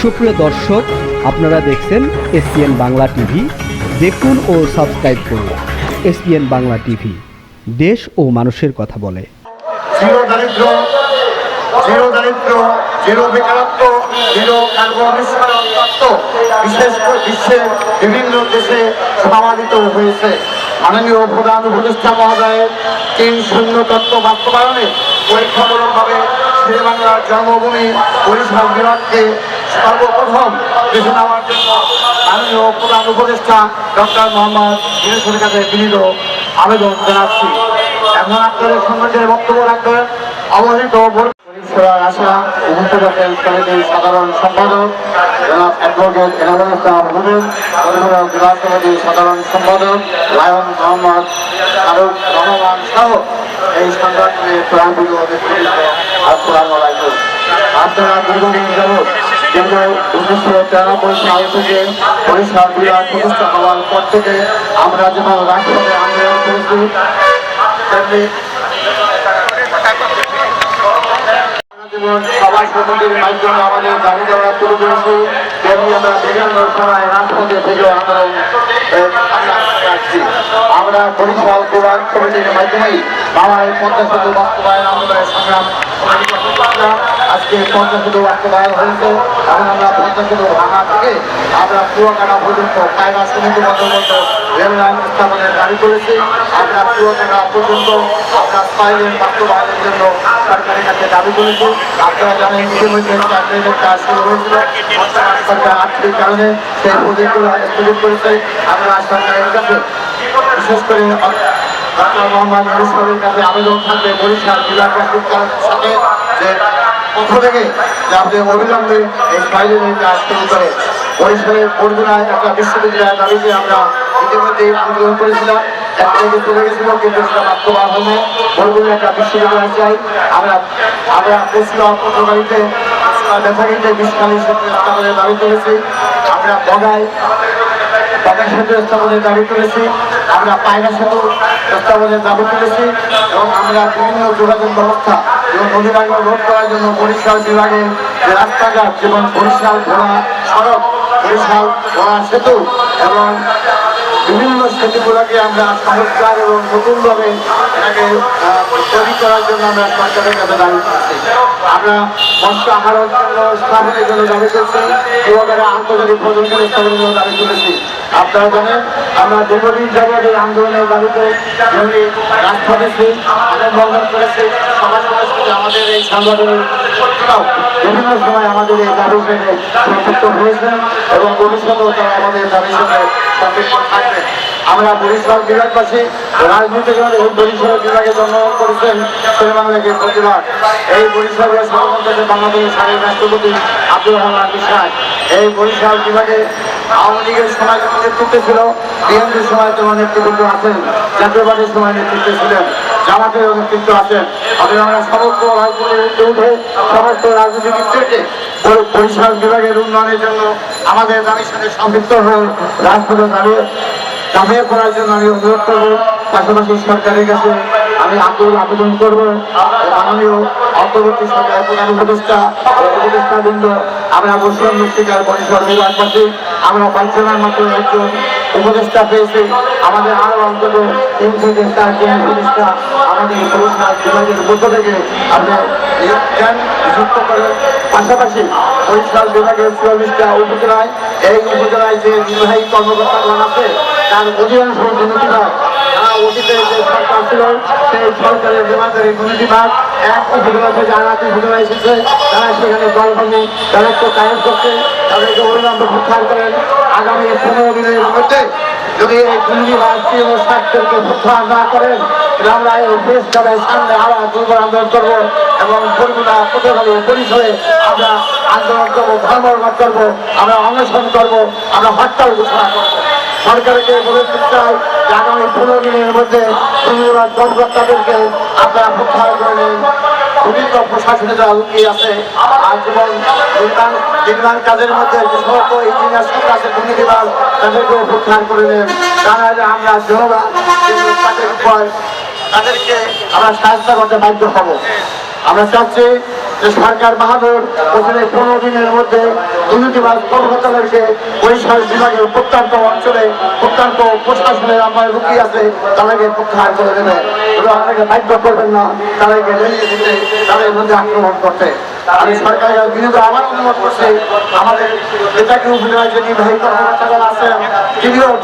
সুপ্রিয় দর্শক, আপনারা দেখছেন এসপিএন বাংলা টিভি। দেখুন ও সাবস্ক্রাইব করুন এসপিএন বাংলা টিভি। দেশ ও মানুষের কথা বলে। জিরো দারিদ্র জিরো দারিদ্র বেকারত্ব, জিরো কার্বন বিশেষ বিশ্বের বিভিন্ন দেশে হয়েছে। মাননীয় উপদেষ্টা তিন জন্মভূমি বরিশাল বিভাগকে সর্বপ্রথম দেশে নেওয়ার জন্য মাননীয় প্রধান উপদেষ্টা ডক্টর মোহাম্মদ ইউনুসের কাছে বিনীত আবেদন জানাচ্ছি। এখন আপনাদের সমাজের বক্তব্য রাখবেন অবহিত আশা সাধারণ সম্পাদক সাধারণ সম্পাদক লায়ন এই আপনারা দীর্ঘদিন যাবৎ দীর্ঘ উনিশশো তিরানব্বই সাল থেকে বরিশাল বিভাগ প্রতিষ্ঠা হওয়ার পর থেকে আমরা যেমন রাষ্ট্রপতি আন্দোলন করেছি, তেমনি সবাই সমিতির মাধ্যমে আমাদের দাবি দেওয়া তুলে ধরেছি তেমনি আমরা বিভিন্ন সময় রাজপথে থেকে আন্দোলন। আমরা বরিশাল আন্দোলনের সংগ্রাম। আজকে পঞ্চাশ শুধু বাস্তবায়ন হয়েছে, এখন আমরা পঞ্চাশ শুধু ভাঙা থেকে। আমরা পুরোকাটা পর্যন্ত কায়দা সমিতি পর্যন্ত রেল লাইন স্থাপনের দাবি করেছি। আমরা পুরোকাটা পর্যন্ত আমরা স্পাইলের বাস্তবায়নের জন্য সরকারের কাছে দাবি করেছি। আপনারা জানেন, ইতিমধ্যে চাকরির কাজ শুরু হয়েছিল। সরকার আর্থিক কারণে সেই প্রজেক্টগুলো স্থগিত করেছে। আমরা সরকারের কাছে বিশেষ করে ডক্টর মোহাম্মদ ইউনুসের কাছে আবেদন থাকবে বরিশাল জেলাবাসীর সাথে যে পক্ষ থেকে যে অবিলম্বে এই স্পাইলের কাজ শুরু করে। বরিশালের বরগুনায় একটা বিশ্ববিদ্যালয়ের দাবিতে আমরা ইতিমধ্যে আন্দোলন করেছিলাম। একটা থেকে চলে গেছিল কিন্তু সেটা বাস্তবায়ন হয়নি একটা বিশ্ববিদ্যালয় চাই। আমরা আমরা বলছিলাম পত্রকারিতে বেচারিতে বিশ্বকালী সেতু স্থাপনের দাবি করেছি আমরা বগায় বাগা সেতু স্থাপনের দাবি করেছি আমরা পায়রা সেতু স্থাপনের দাবি করেছি এবং আমরা বিভিন্ন যোগাযোগ ব্যবস্থা এবং নদীভাঙ্গ রোধ করার জন্য বরিশাল বিভাগের যে রাস্তাঘাট যেমন বরিশাল ঘোড়া সড়ক, বরিশাল ঘোড়া সেতু এবং বিভিন্ন সেতুগুলোকে আমরা সংস্কার এবং নতুনভাবে এটাকে তৈরি করার জন্য আমরা সরকারের কাছে দাবি করছি। আমরা মৎস্য জন্য স্থাপনের জন্য দাবি করছি। যুবকেরা আন্তর্জাতিক প্রজন্মের স্থাপনের জন্য দাবি করেছি। আমরা দীর্ঘদিন যাবৎ এই করেছি আমাদের এই সাংগঠনিক বিভিন্ন সময় আমাদের এই হয়েছেন এবং ভবিষ্যতেও তারা আমাদের আমরা বরিশাল বিভাগবাসী রাজনীতি করে এই বরিশাল বিভাগে জন্মগ্রহণ করেছেন শেরে বাংলাকে প্রতিবাদ এই বরিশালের সর্বমন্ত্রী বাংলাদেশের সাবেক রাষ্ট্রপতি আব্দুল রহমান এই বরিশাল বিভাগে আওয়ামী লীগের সময় যখন নেতৃত্বে ছিল, বিএনপির সময় তোমার নেতৃবৃন্দ আছেন জাতীয় সময় নেতৃত্বে ছিলেন, জামাতের নেতৃত্ব আছেন। অতএব আমরা সমস্ত রাজনীতিতে উঠে সমস্ত রাজনীতিবিদ থেকে বর- বরিশাল বিভাগের উন্নয়নের জন্য আমাদের দাবির সাথে সম্পৃক্ত হয়ে রাজপথে দাঁড়িয়ে দাবিয়ে করার জন্য আমি অনুরোধ করব। পাশাপাশি সরকারের কাছে আমি আকুল আবেদন করব মাননীয় অন্তর্বর্তী সরকারের প্রধান উপদেষ্টা ও উপদেষ্টা বৃন্দ আমরা মুসলিম মুক্তিকার পরিষদ নির্বাচনী আমরা পাঁচজনের মাত্র একজন উপদেষ্টা পেয়েছি। আমাদের আরও অন্তত তিনশো দেশটা কোন উপদেষ্টা আমাদের বরিশাল বিভাগের মধ্য থেকে জ্ঞান যুক্ত করেন পাশাপাশি বরিশাল বিভাগের চুয়াল্লিশটা উপজেলায়, এই উপজেলায় যে নির্বাহী কর্মকর্তাগণ আছে, তার অধিকাংশ দুর্নীতি হয় তারা অতীতে যে সরকার ছিল সেই সরকারের দুর্নীতি ভাগ এক উপজেলা থেকে আর এক উপজেলা এসেছে, তারা সেখানে দলভঙ্গি দায়িত্ব কায়েম করছে, তাদেরকে অবিলম্বে প্রত্যাহার করেন। আগামী পনেরো দিনের মধ্যে যদি এই দুর্নীতি ভাগ ও স্বাস্থ্যকে প্রত্যাহার না করেন আমরা এই দেশ সবাই সামনে আবার করব, আমরা হরতাল ঘোষণা করব। সরকারকে বলে দিতে চাই যে আগামী পনেরো দিনের মধ্যে কর্মকর্তাদেরকে আপনারা প্রত্যাহার করে নিন। বিভিন্ন প্রশাসনে যারা লুকিয়ে আছে? আর যেমন নির্মাণ নির্মাণ কাজের মধ্যে যে সমস্ত ইঞ্জিনিয়ার সব আছে দুর্নীতিবাদ তাদেরকে প্রত্যাহার করে নেন। তা নাহলে আমরা জনগণ তাদের উপর তাদেরকে আমরা সাহায্য করতে বাধ্য হব। আমরা চাচ্ছি যে সরকার বাহাদুর ওখানে পনেরো দিনের মধ্যে দুর্নীতিবাজ কর্মকর্তাদেরকে বরিশাল বিভাগের প্রত্যন্ত অঞ্চলে, প্রত্যন্ত প্রশাসনের আমার রুকি আছে, তাদেরকে প্রত্যাহার করে দেবে। এবং আপনাকে বাধ্য করবেন না, তাদেরকে লেলিয়ে দিতে, তাদের মধ্যে আক্রমণ করতে। আমি সরকারের বিরুদ্ধে আবার অনুরোধ করছি, আমাদের নেতাকে উপজেলায় যে নির্বাহী কর্মকর্তা আছেন তিনিও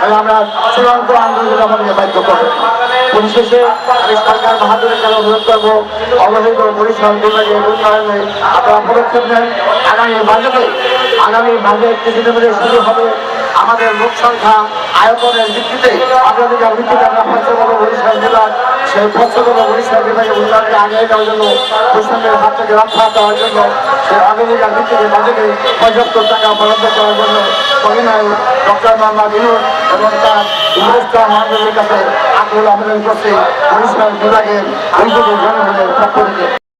তাহলে আমরা চূড়ান্ত আন্দোলন আমাদের বাধ্য করব পরিশেষে আমি সরকার বাহাদুরের কাছে অনুরোধ করব অবহিত পরিশ্রম বিভাগের উন্নয়নে আপনারা পদক্ষেপ নেন। আগামী বাজেটে আগামী বাজেট কিছুদিন মধ্যে শুরু হবে আমাদের লোক সংখ্যা আয়তনের ভিত্তিতে অগ্রাধিকার ভিত্তিতে আমরা পঞ্চগড় বরিশাল জেলার সেই পঞ্চগড় বরিশাল বিভাগের উন্নয়নকে আগে যাওয়ার জন্য পশ্চিমের হাত থেকে রক্ষা দেওয়ার জন্য, সেই অগ্রাধিকার ভিত্তিতে বাজেটে পর্যাপ্ত টাকা বরাদ্দ করার জন্য অধিনায়ক ডক্টর মোহাম্মদ ইনুর এবং তার উপদেষ্টা মহানগরের কাছে আগ্রহ আবেদন করছে বরিশাল বিভাগের ঐক্য জনগণের পক্ষ থেকে।